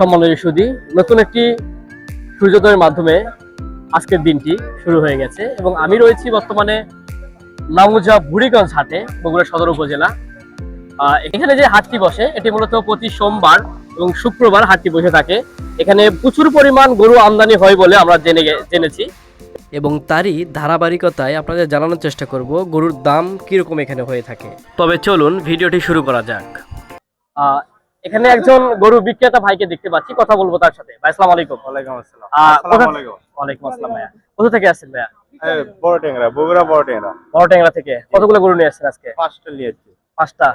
সম্মানের সুদী, নতুন একটি সূর্যোদয়ের মাধ্যমে আজকের দিনটি শুরু হয়ে গেছে এবং আমি রয়েছি বর্তমানে নামুজা বুড়িগঞ্জ হাটে, বগুড়া সদর উপজেলা। এখানে যে হাটটি বসে, এটি মূলত প্রতি সোমবার এবং শুক্রবার হাটটি বসে থাকে। এখানে প্রচুর পরিমাণ গরু আমদানি হয় বলে আমরা জেনে জেনেছি। এবং তারই ধারাবাহিকতায় আপনাদের জানানোর চেষ্টা করব গরুর দাম কীরকম এখানে হয়ে থাকে। তবে চলুন ভিডিওটি শুরু করা যাক। এখানে একজন গরু বিক্রেতা ভাইকে দেখতে পাচ্ছি কথা বলব তার সাথে। ভাই আসসালামু আলাইকুম। ওয়ালাইকুম আসসালাম। আসসালামু আলাইকুম। ওয়ালাইকুম আসসালাম ভাইয়া। কোথা থেকে আসছেন ভাইয়া? বড় ট্যাংরা বগুড়া বড় ট্যাংরা। বড় ট্যাংরা থেকে। কতগুলো গরু নিয়ে আসছেন আজকে? পাঁচটা নিয়েছি পাঁচটা।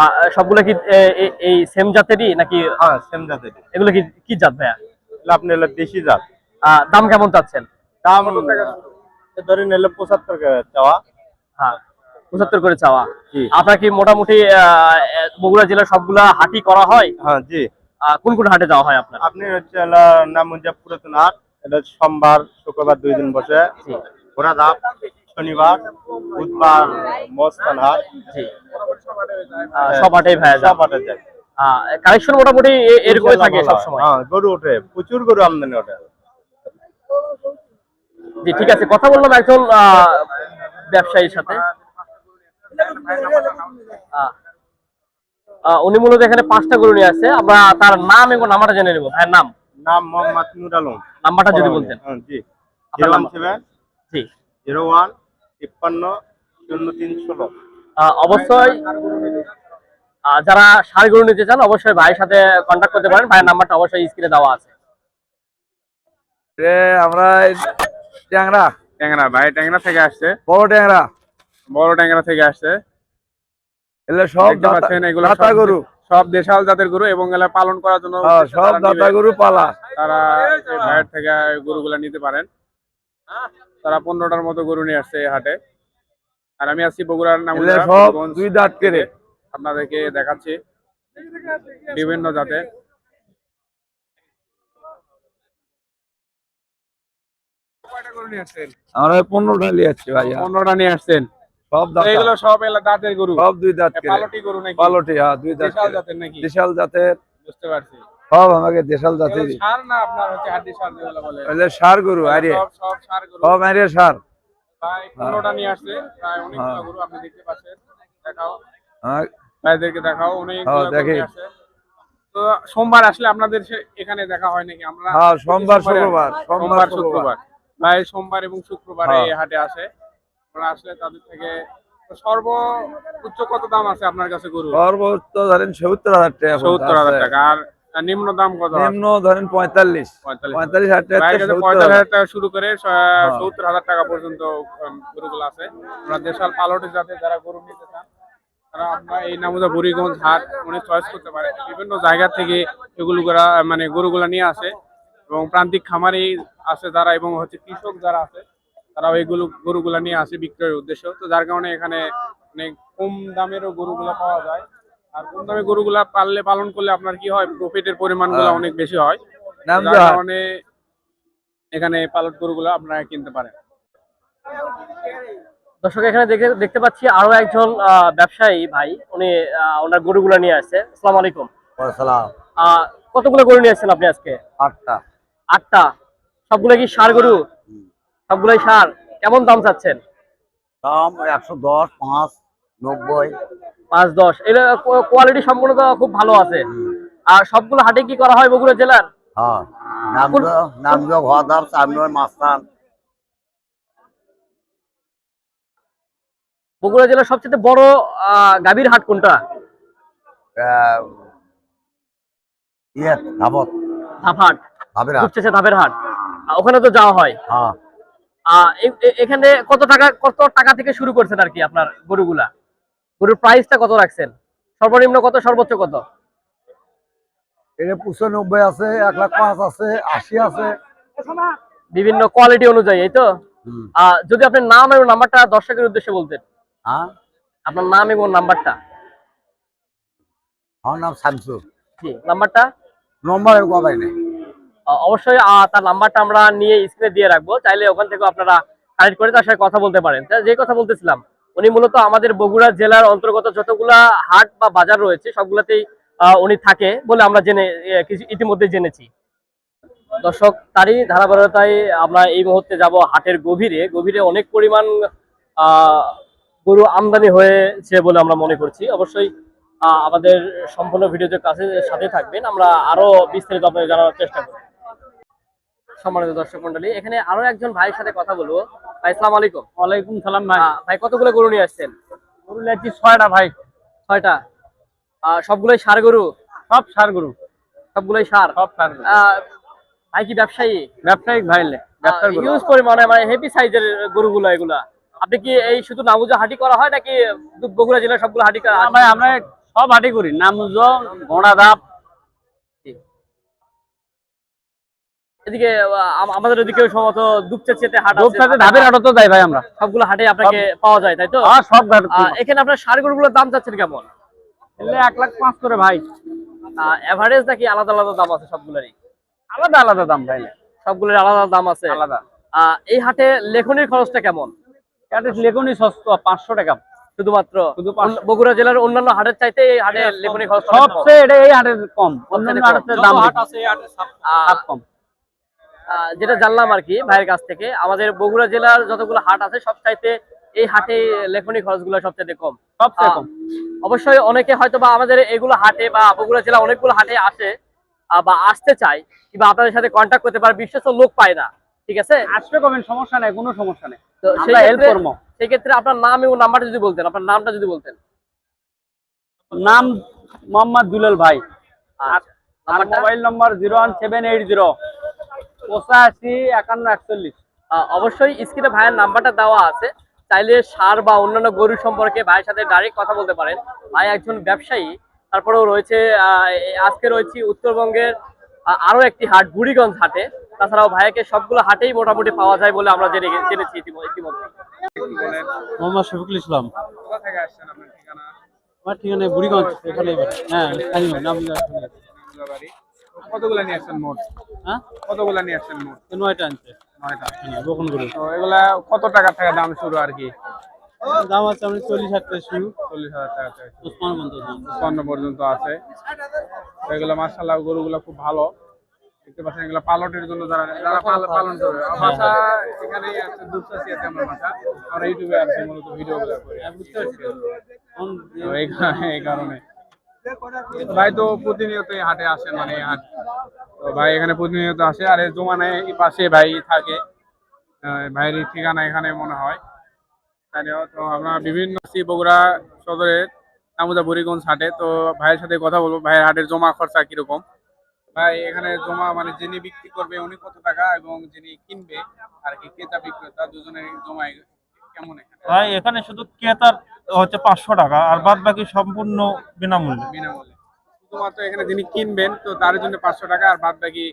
আহ, সবগুলো কি এই সেম জাতেরই নাকি হ্যাঁ সেম জাতের এগুলো কি কি জাত ভাইয়া? আপনি হলো দেশি জাত। দাম কেমন চাচ্ছেন? দাম ধরে নিলে পঁচাত্তর চাওয়া। হ্যাঁ। পঁচাত্তর করে চাওয়া। আপনার কি মোটামুটি বগুড়া জেলার সবগুলা হাটি করা হয়? হ্যাঁ জি। কোন কোন হাটে যাওয়া হয় আপনার? আপনি হচ্ছে নাম পুরাতন হাট এটা সোমবার শুক্রবার দুই দিন বসে। ঘোড়া ধাপ শনিবার বুধবার মস্তান হাট। জি। সব হাটেই ভাইয়া সব হাটে যায় কালেকশন মোটামুটি এরকমই থাকে সবসময়? হ্যাঁ গরু ওঠে প্রচুর গরু আমদানি ওঠে। জি ঠিক আছে কথা বললাম একজন ব্যবসায়ীর সাথে। উনি মূলত এখানে পাঁচটা গরু নিয়ে আসছে। আমরা তার নাম এবং নাম্বারটা জেনে নেব। ভাইয়ের নাম? নাম মোহাম্মদ নুর আলম। নাম্বারটা যদি বলতেন। হ্যাঁ, জি। জিরো ওয়ান সেভেন জি। জিরো ওয়ান তিপ্পান্ন শূন্য তিন ষোলো। অবশ্যই আহ, যারা সার গরু নিতে চান অবশ্যই ভাইয়ের সাথে কন্ট্যাক্ট করতে পারেন। ভাইয়ের নাম্বারটা অবশ্যই স্ক্রিনে দেওয়া আছে। আমরা ট্যাংরা। ট্যাংরা ভাই ট্যাংরা থেকে আসছে। বড় ট্যাংরা। বড় ট্যাংরা থেকে আসছে। এগুলো সব পাচ্ছেন এগুলো দাতা গরু সব দেশাল জাতের গরু এবং এগুলা পালন করার জন্য হ্যাঁ, সব তারা দাতা গরু পালা। তারা ভাইয়ের থেকে গরুগুলা নিতে পারেন। তারা পনেরোটার মতো গরু নিয়ে আসছে এই হাটে। আর আমি আছি বগুড়ার নাম দুই দাঁত কেড়ে আপনাদেরকে দেখাচ্ছি। বিভিন্ন আসছেন? আমরা পনেরোটা নিয়ে যাচ্ছি ভাইয়া। পনেরোটা নিয়ে আসছেন। সব দাতা এগুলো সব এলা দাঁতের গরু। সব দুই দাঁত পালটি গরু নাকি? পালটি হ্যাঁ দুই দাঁত দেশাল জাতের নাকি? দেশাল জাতের। বুঝতে পারছি। সব আমাকে দেশাল জাতের সার না আপনার হচ্ছে সার যেগুলো বলে? এগুলো সার গরু আরে। সব সব সার গরু। সব আরে সার। প্রায় পনেরোটা নিয়ে আসছে। প্রায় অনেকগুলো হ্যাঁ। গরু আপনি দেখতে পাচ্ছেন। দেখাও। হ্যাঁ, ভাইদেরকে দেখাও অনেকগুলো হ্যাঁ, গরু দেখি। তো সোমবার আসলে আপনাদের এখানে দেখা হয় নাকি? আমরা হ্যাঁ সোমবার শুক্রবার সোমবার শুক্রবার। ভাই সোমবার এবং শুক্রবার হ্যাঁ। এই হাটে আসে। ওরা আসলে তাদের থেকে তো সর্ব উচ্চ কত দাম আছে আপনার কাছে গরু সর্বোচ্চ ধরেন সত্তর হাজার টাকা সত্তর হাজার টাকা। আর নিম্ন দাম কত নিম্ন ধরেন পঁয়তাল্লিশ। হাজার টাকা শুরু করে সত্তর হাজার টাকা পর্যন্ত গরুগুলো আছে। আমরা দেশাল পালটি যাতে যারা গরু নিতে চান তারা আপনার এই নামুদা বুড়িগঞ্জ হাট উনি চয়েস করতে পারে। বিভিন্ন জায়গা থেকে এগুলো মানে গরুগুলা নিয়ে আসে। এবং প্রান্তিক খামারি আছে যারা এবং হচ্ছে কৃষক যারা আছে তারা এইগুলো গরুগুলা নিয়ে আসে বিক্রয়ের উদ্দেশ্য। তো যার কারণে এখানে অনেক কম দামেরও গরুগুলা পাওয়া যায়। আর কম দামে গরুগুলা পাললে পালন করলে আপনার কি হয়? প্রফিটের পরিমাণগুলো হ্যাঁ। অনেক বেশি হয়। যার কারণে এখানে পালট গরুগুলো আপনারা কিনতে পারেন। দর্শক এখানে দেখে দেখতে পাচ্ছি আরও একজন আহ, ব্যবসায়ী ভাই। উনি আহ, ওনার গরুগুলো নিয়ে আসছে। আসসালামু আলাইকুম। সালাম। আহ, কতগুলো গরু নিয়ে আসছেন আপনি আজকে? আটটা। আটটা। সবগুলো কি সার গরু? সবগুলোই সার কেমন দাম চাচ্ছেন? দাম একশো দশ পাঁচ নব্বই। পাঁচ দশ। এটা কোয়ালিটি সম্পূর্ণ তো খুব ভালো আছে। আর সবগুলো হাটে কি করা হয় বগুড়া জেলার? হ্যাঁ। সামনে মাস্তান। বগুড়া জেলার সবচেয়ে বড় গাভীর হাট কোনটা? ইয়ে ধাবত ধাপহাট। ধাপের হাট। ওখানে তো যাওয়া হয়। হ্যাঁ। এখানে কত টাকা কত টাকা থেকে শুরু করছেন আর কি আপনার গরুগুলা? গরুর প্রাইসটা কত রাখছেন? সর্বনিম্ন কত সর্বোচ্চ কত? এটা পঁচানব্বই আছে এক লাখ পাঁচ আছে আশি আছে। বিভিন্ন কোয়ালিটি অনুযায়ী এই তো? যদি আপনার নাম এবং নাম্বারটা দর্শকের উদ্দেশ্যে বলতেন। হ্যাঁ? আপনার নাম এবং নাম্বারটা আমার নাম শামসু জি নাম্বারটা নম্বর কবাই নেই। অবশ্যই তার নাম্বারটা আমরা নিয়ে স্ক্রিনে দিয়ে রাখব। চাইলে ওখান থেকে আপনারা কানেক্ট করে তার সাথে কথা বলতে পারেন। যে কথা বলতেছিলাম, উনি মূলত আমাদের বগুড়া জেলার অন্তর্গত যতগুলা হাট বা বাজার রয়েছে, সবগুলাতেই উনি থাকে বলে আমরা জেনে কিছু ইতিমধ্যে জেনেছি। দর্শক, তারই ধারাবাহিকতায় আমরা এই মুহূর্তে যাব হাটের গভীরে। গভীরে অনেক পরিমাণ গরু আমদানি হয়েছে বলে আমরা মনে করছি। অবশ্যই আমাদের সম্পূর্ণ ভিডিওতে কাছে, সাথে থাকবেন। আমরা আরও বিস্তারিত আপনাদের জানার চেষ্টা করব। সম্মানিত দর্শক মন্ডলী এখানে আরও একজন ভাইয়ের সাথে কথা বলব। ভাই আসসালামু আলাইকুম। ওয়ালাইকুম সালাম ভাই। ভাই কতগুলো গরু নিয়ে আসছেন? গরু লেছি ছয়টা ভাই। ছয়টা। সবগুলোই সার গরু? সব সার গরু। সবগুলোই সার? সব সার ভাই কি ব্যবসায়ী? ব্যবসায়িক ভাই ইউজ পরিমাণে মানে হেভি সাইজের গরুগুলো এগুলা। আপনি কি এই শুধু নামুজা হাটি করা হয় নাকি বগুড়া জেলার সবগুলো হাটি ভাই আমরা সব হাটি করি। নামুজ ঘোড়া ধাপ এদিকে আমাদের এদিকে সম্ভবত দুপচাচিয়াতে হাট আছে। সাথে ধাপের হাটও তো যাই ভাই আমরা। সবগুলো হাটে আপনাকে পাওয়া যায় তাই তো? হ্যাঁ সব ঘাট আহ, এখানে আপনার সার গরুগুলোর দাম চাচ্ছেন কেমন? এলে এক লাখ পাঁচ করে ভাই। এভারেজ নাকি আলাদা আলাদা দাম আছে সবগুলোরই? আলাদা আলাদা দাম ভাই। সবগুলোর আলাদা আলাদা দাম আছে। আলাদা। আহ, এই হাটে লেখনির খরচটা কেমন? এটা লেগুনি সস্তা পাঁচশো টাকা। শুধুমাত্র বগুড়া জেলার অন্যান্য হাটের চাইতে এই হাটে লেখনি খরচ সবচেয়ে এটা এই হাটের কম। অন্যান্য হাটের দাম। হাট কম। যেটা জানলাম আর কি ভাইয়ের কাছ থেকে আমাদের বগুড়া জেলার যতগুলো হাট আছে সব চাইতে এই হাটে লেখনি খরচগুলো সবচাইতে কম। সবচেয়ে কম। অবশ্যই অনেকে হয়তো বা আমাদের এগুলো হাটে বা বগুড়া জেলা অনেকগুলো হাটে আসে বা আসতে চায় কিংবা আপনাদের সাথে কন্ট্যাক্ট করতে পারে বিশ্বস্ত লোক পায় না ঠিক আছে? আসবে কমেন সমস্যা নাই কোনো সমস্যা নেই। তো সেই হেল্প ক্ষেত্রে- সেই ক্ষেত্রে আপনার নাম এবং নাম্বারটা যদি বলতেন আপনার নামটা যদি বলতেন। নাম মোহাম্মদ দুলাল ভাই। আর আর mobile number zero one seven eight zero. পঁচাশি একান্ন একচল্লিশ। আহ, অবশ্যই স্ক্রিনে ভাইয়ের নাম্বারটা দেওয়া আছে। চাইলে সার বা অন্যান্য গরু সম্পর্কে ভাইয়ের সাথে ডাইরেক্ট কথা বলতে পারেন। ভাই একজন ব্যবসায়ী তারপরেও রয়েছে আজকে রয়েছে উত্তরবঙ্গের আহ, আরও একটি হাট বুড়িগঞ্জ হাটে। তাছাড়াও ভাইয়াকে সবগুলো হাটেই মোটামুটি পাওয়া যায় বলে আমরা জেনে জেনেছি ইতিমধ্যে। মোহাম্মদ শফিকুল ইসলাম। কোথা থেকে আসছেন আপনার ঠিকানা আমার ঠিকানা বুড়িগঞ্জ এখানে হ্যাঁ বাড়ি কতগুলা নিয়ে আসছেন মোট? হ্যাঁ? কতগুলা নিয়ে আসছেন মোট? নয়টা আনছে। নয়টা। হ্যাঁ, বকন করে তো এগুলা কত টাকা থেকে দাম শুরু আর কি? দাম আছে আপনি চল্লিশ হাজার টাকা শুরু। চল্লিশ হাজার টাকা পঞ্চান্ন পর্যন্ত আছে। এগুলো মার্শাল্লাহ গরুগুলো খুব ভালো। দেখতে পাচ্ছেন এগুলো পালটের জন্য যারা যারা পালন করবে আমার এখানেই আছে দুপচাচি আছে আমার বাসা আমরা ইউটিউবে আর মূলত ভিডিও গুলো করি এই কারণে। ভাই তো প্রতিনিয়ত এই হাটে আসেন মানে হাট। তো ভাই এখানে প্রতিনিয়ত আসে, আর জমানায় পাশে ভাই থাকে। ভাইয়ের ঠিকানা এখানে মনে হয়। তো আমরা বিভিন্ন বগুড়া সদরের নামুদা বুড়িগঞ্জ হাটে। তো ভাইয়ের সাথে কথা বলব, ভাইয়ের হাটের জমা খরচা কীরকম? ভাই, এখানে জমা মানে যিনি বিক্রি করবে উনি কত টাকা এবং যিনি কিনবে, আর কি ক্রেতা বিক্রেতা, দুজনের জমা কেমন এখানে? ভাই, এখানে শুধু ক্রেতার হচ্ছে পাঁচশো টাকা আর বাদ বাকি সম্পূর্ণ বিনামূল্যে। বিনামূল্যে। শুধুমাত্র এখানে যিনি কিনবেন তো তার জন্য পাঁচশো টাকা আর বাদ বাকি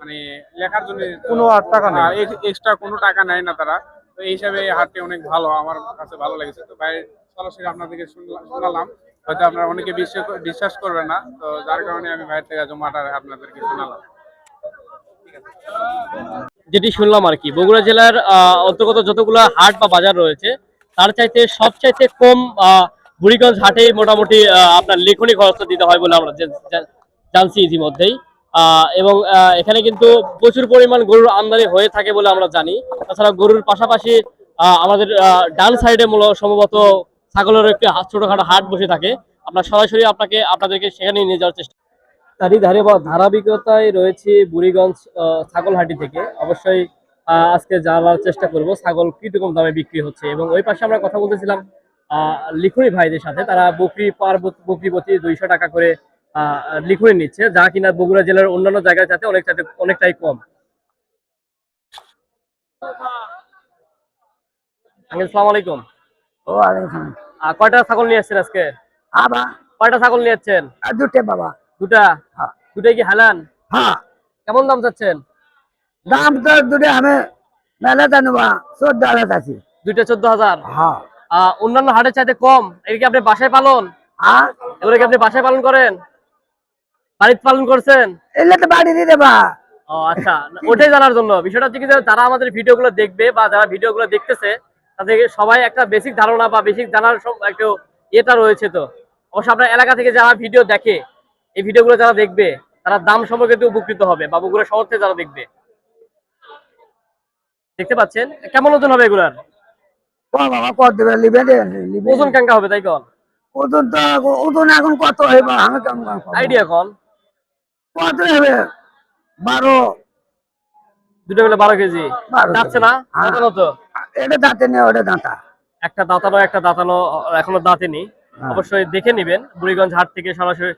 মানে লেখার জন্য কোনো আর টাকা নেই। এক্সট্রা কোনো টাকা নেয় না তারা। তো এই হিসাবে এই হাটটি অনেক ভালো আমার কাছে ভালো লেগেছে। তো ভাই সরাসরি আপনাদেরকে শুনলা- শোনালাম। হয়তো আপনারা অনেকে বিশ্বাস বিশ্বাস করবেন না তো যার কারণে আমি ভাইয়ের থেকে জমাটা আপনাদেরকে শোনালাম। যেটি শুনলাম আর কি বগুড়া জেলার আহ, অন্তর্গত যতগুলো হাট বা বাজার রয়েছে তার চাইতে সব চাইতে কম বুড়িগঞ্জ হাটে মোটামুটি আপনার লেখনি খরচটা দিতে হয় বলে আমরা জানছি ইতিমধ্যেই। এবং এখানে কিন্তু প্রচুর পরিমাণ গরুর আমদানি হয়ে থাকে বলে আমরা জানি। তাছাড়া গরুর পাশাপাশি আমাদের ডান সাইডে মূল, সম্ভবত ছাগলের একটি ছোটখাটো হাট বসে থাকে। আপনার সরাসরি আপনাকে, আপনাদেরকে সেখানে নিয়ে যাওয়ার চেষ্টা তারই ধারে বা ধারাবাহিকতায় রয়েছে বুড়িগঞ্জ ছাগলহাটি থেকে। অবশ্যই আজকে জানার চেষ্টা করব। ছাগল কীরকম দামে বিক্রি হচ্ছে? এবং ওই পাশে আমরা কথা বলতেছিলাম লিখুনি ভাইদের সাথে। তারা বকরি পার বকরি প্রতি দুইশো টাকা করে লিখুনি নিচ্ছে। যা কিনা বগুড়া জেলার অন্যান্য জায়গায় যাতে অনেক অনেকটাই কম। আলাইকুম। ও আলাইকুম। কয়টা ছাগল নিয়ে আসছেন আজকে? আবা কয়টা ছাগল নিয়ে দুটে বাবা। দুটা? হ্যাঁ। দুটাই কি হালান? হ্যাঁ। কেমন দাম চাচ্ছেন? দাম তো দুটে আমি মেলা জানুবা চোদ্দ হাজার আছি। দুইটা চোদ্দ হাজার হ্যাঁ অন্যান্য হাটের চাইতে কম এটা কি আপনি বাসায় পালন? হ্যাঁ এগুলো কি আপনি বাসায় পালন করেন? বাড়িতে পালন করছেন? তো বাড়ি দিয়ে দেবা। ও আচ্ছা। ওটাই জানার জন্য। বিষয়টা হচ্ছে কি যারা আমাদের ভিডিওগুলো দেখবে বা যারা ভিডিওগুলো দেখতেছে তাদের সবাই একটা বেসিক ধারণা বা বেসিক জানার একটু ইয়েটা রয়েছে তো। অবশ্য আপনার এলাকা থেকে যারা ভিডিও দেখে এই ভিডিওগুলো যারা দেখবে তারা দাম সম্পর্কে একটু উপকৃত হবে বা বগুড়া শহর থেকে যারা দেখবে। দেখতে পাচ্ছেন? কেমন ওজন হবে এগুলার? ওজন কাঙ্কা হবে তাই কন ওজন তো ওজন এখন কত হবে? আমি কেমন কেমন আইডিয়া কন কত হবে? বারো। দুটো মিলে বারো কেজি। যাচ্ছে না? হ্যাঁ। দাঁতানো তো এটা দাঁতে নেই ওটা দাঁতা। একটা দাঁতানো একটা দাঁতানো এখনও দাঁতেনি হ্যাঁ। অবশ্যই দেখে নিবেন। বুড়িগঞ্জ হাট থেকে সরাসরি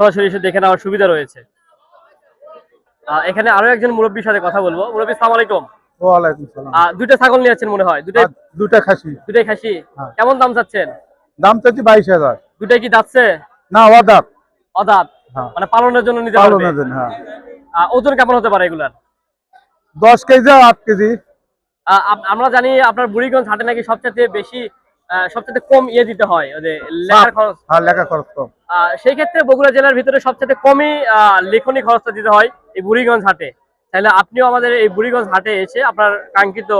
সরাসরি এসে দেখে নেওয়ার সুবিধা রয়েছে। এখানে আরও একজন মুরব্বীর সাথে কথা বলব। মুরব্বী সালাম আলাইকুম। ওয়ালাইকুম সালাম। দুইটা ছাগল নিয়ে যাচ্ছেন মনে হয়? দুটাই দুটা খাসি। দুটাই খাসি? হ্যাঁ। কেমন দাম চাচ্ছেন? দাম চাচ্ছি বাইশ হাজার। দুটাই কি যাচ্ছে? না অদাপ অদাত হ্যাঁ। মানে পালনের জন্য নিতে পারবে? হ্যাঁ। ওজন কেমন হতে পারে এগুলার? দশ কেজি আর আট কেজি। আমরা জানি আপনার বুড়িগঞ্জ হাটে নাকি সবচেয়ে বেশি সবচেয়ে কম ইয়ে দিতে হয় ওই যে লেখার খরচ। আর লেখা খরচ কম। সেই ক্ষেত্রে বগুড়া জেলার ভিতরে সবচেয়ে কমই লেখনী খরচটা দিতে হয় এই বুড়িগঞ্জ হাটে। তাহলে আপনিও আমাদের এই বুড়িগঞ্জ হাটে এসে আপনার কাঙ্ক্ষিত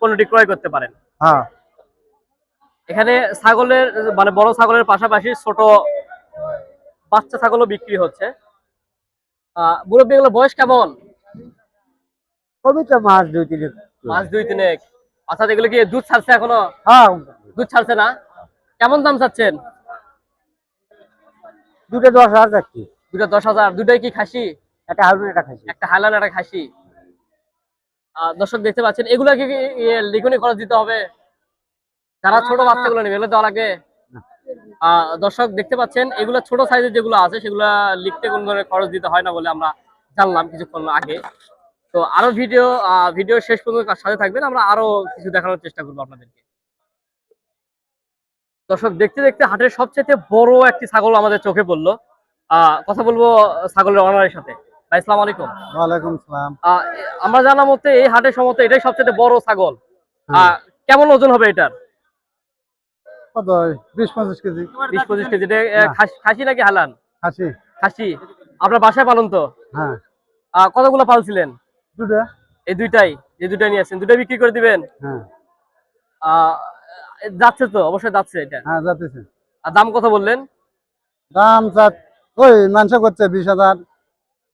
পণ্যটি ক্রয় করতে পারেন। হ্যাঁ। এখানে ছাগলের মানে বড় ছাগলের পাশাপাশি ছোট বাচ্চা ছাগলও বিক্রি হচ্ছে। মুরব্বী এগুলো বয়স কেমন? কবি তো মাছ দুই তিন মাস দুই তিনেক। অর্থাৎ এগুলো কি দুধ ছাড়ছে এখনও? হ্যাঁ। দুধ ছাড়ছে না? কেমন দাম চাচ্ছেন? দুটো দশ হাজার যাচ্ছি দুটা দশ হাজার। দুটাই কি খাসি? একটা হারুন একটা খাইছি একটা হাইলান একটা খাসি। আহ, দর্শক দেখতে পাচ্ছেন এগুলা কি ইয়ে, লিখনি খরচ দিতে হবে? যারা ছোট বাচ্চাগুলো নেবে এগুলো দেওয়া লাগবে? দর্শক দেখতে পাচ্ছেন এগুলো ছোট সাইজের যেগুলো আছে সেগুলো লিখতে কোন ধরনের খরচ দিতে হয় না বলে আমরা জানলাম কিছুক্ষণ আগে। তো আরও ভিডিও ভিডিও শেষ পর্যন্ত সাথে থাকবেন আমরা আরও কিছু দেখানোর চেষ্টা করব আপনাদেরকে। দর্শক দেখতে দেখতে হাটের সবচেয়ে বড় একটি ছাগল আমাদের চোখে পড়ল। আহ কথা বলব ছাগলের অনারের সাথে। ভাই আসসালামু আলাইকুম। ওয়ালাইকুম সালাম। আমরা জানা মতে এই হাটের সমতে এটাই সবচেয়ে বড় ছাগল। কেমন ওজন হবে এটার? কত? বিশ পঁচিশ কেজি। বিশ পঁচিশ কেজি। এটা, খাসি- খাসি নাকি হালান খাসি। খাসি। আপনার বাসায় পালন তো? হ্যাঁ। কতগুলো পালছিলেন? দুটা এই দুইটাই দুইটাই নিয়ে বিক্রি করে দিবেন? হ্যাঁ। যাচ্ছে তো? অবশ্যই যাচ্ছে এটা। হ্যাঁ যাতেছে আর দাম কত বললেন? দাম ওই মাংস করছে বিশ হাজার।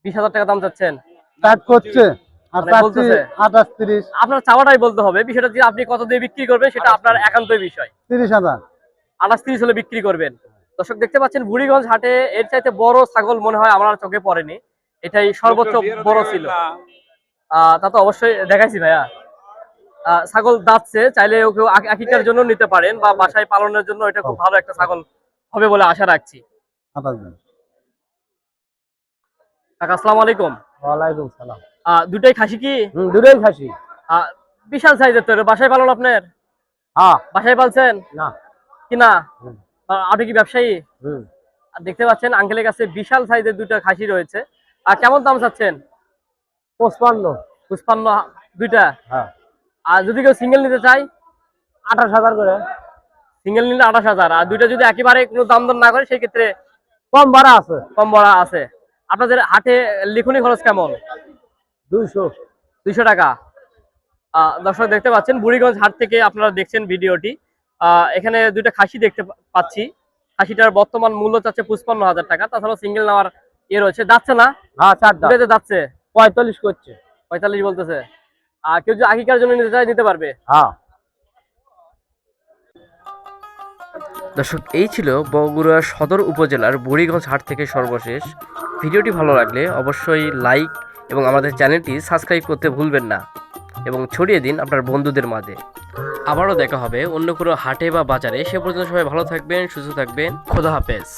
বিশ হাজার টাকা দাম চাচ্ছেন। করছে। মানে আপনার চাওয়াটাই বলতে হবে। বিষয়টা যে আপনি কত দিয়ে বিক্রি করবেন সেটা আপনার একান্তই বিষয়। তিরিশ হাজার। আঠাশ তিরিশ হলে বিক্রি করবেন। দর্শক দেখতে পাচ্ছেন বুড়িগঞ্জ হাটে এর চাইতে বড় ছাগল মনে হয় আমার চোখে পড়েনি। এটাই সর্বোচ্চ বড় ছিল। আহ, তা তো অবশ্যই দেখাইছি ভাইয়া। আহ, ছাগল দাঁতছে চাইলে কেউ আকি- আকিকার জন্য নিতে পারেন বা বাসায় পালনের জন্য এটা খুব ভালো একটা ছাগল হবে বলে আশা রাখছি। কাকা আসসালামু আলাইকুম। ওয়ালাইকুম সালাম। দুটাই খাসি কি? হুম দুটোই খাসি। বিশাল সাইজের তো বাসায় পালন আপনার? হ্যাঁ। বাসায় পালছেন? না। কি না? আপনি কি ব্যবসায়ী? হুম। আর দেখতে পাচ্ছেন আঙ্কেলের কাছে বিশাল সাইজের দুটো খাসি রয়েছে। আর কেমন দাম চাচ্ছেন? পঁচপান্ন। পুষ্পান্ন দুইটা? হ্যাঁ। আর যদি কেউ সিঙ্গেল নিতে চায়? আঠাশ হাজার করে। সিঙ্গেল নিলে আঠাশ হাজার। আর দুইটা যদি একেবারে কোনো দাম দর না করে সেই ক্ষেত্রে কম ভাড়া আছে। কম বড়া আছে। আপনাদের হাটে লিখনি খরচ কেমন? দুইশো। দুইশো টাকা। আহ, দর্শক দেখতে পাচ্ছেন বুড়িগঞ্জ হাট থেকে আপনারা দেখছেন ভিডিওটি। আহ, এখানে দুইটা খাসি দেখতে পা- পাচ্ছি। খাসিটার বর্তমান মূল্য চাচ্ছে পঁচপান্ন হাজার টাকা তাছাড়া সিঙ্গেল নেওয়ার ইয়ে রয়েছে। যাচ্ছে না? হ্যাঁ যাচ্ছে পঁয়তাল্লিশ করছে। পঁয়তাল্লিশ বলতেছে। আর কেউ যদি আগিকার জন্য নিতে চায় নিতে পারবে। হ্যাঁ। দর্শক এই ছিল বগুড়া সদর উপজেলার বুড়িগঞ্জ হাট থেকে সর্বশেষ ভিডিওটি ভালো লাগলে অবশ্যই লাইক এবং আমাদের চ্যানেলটি সাবস্ক্রাইব করতে ভুলবেন না এবং ছড়িয়ে দিন আপনার বন্ধুদের মাঝে। আবারও দেখা হবে অন্য কোনো হাটে বা বাজারে। সে পর্যন্ত সবাই ভালো থাকবেন, সুস্থ থাকবেন। খোদা হাফেজ।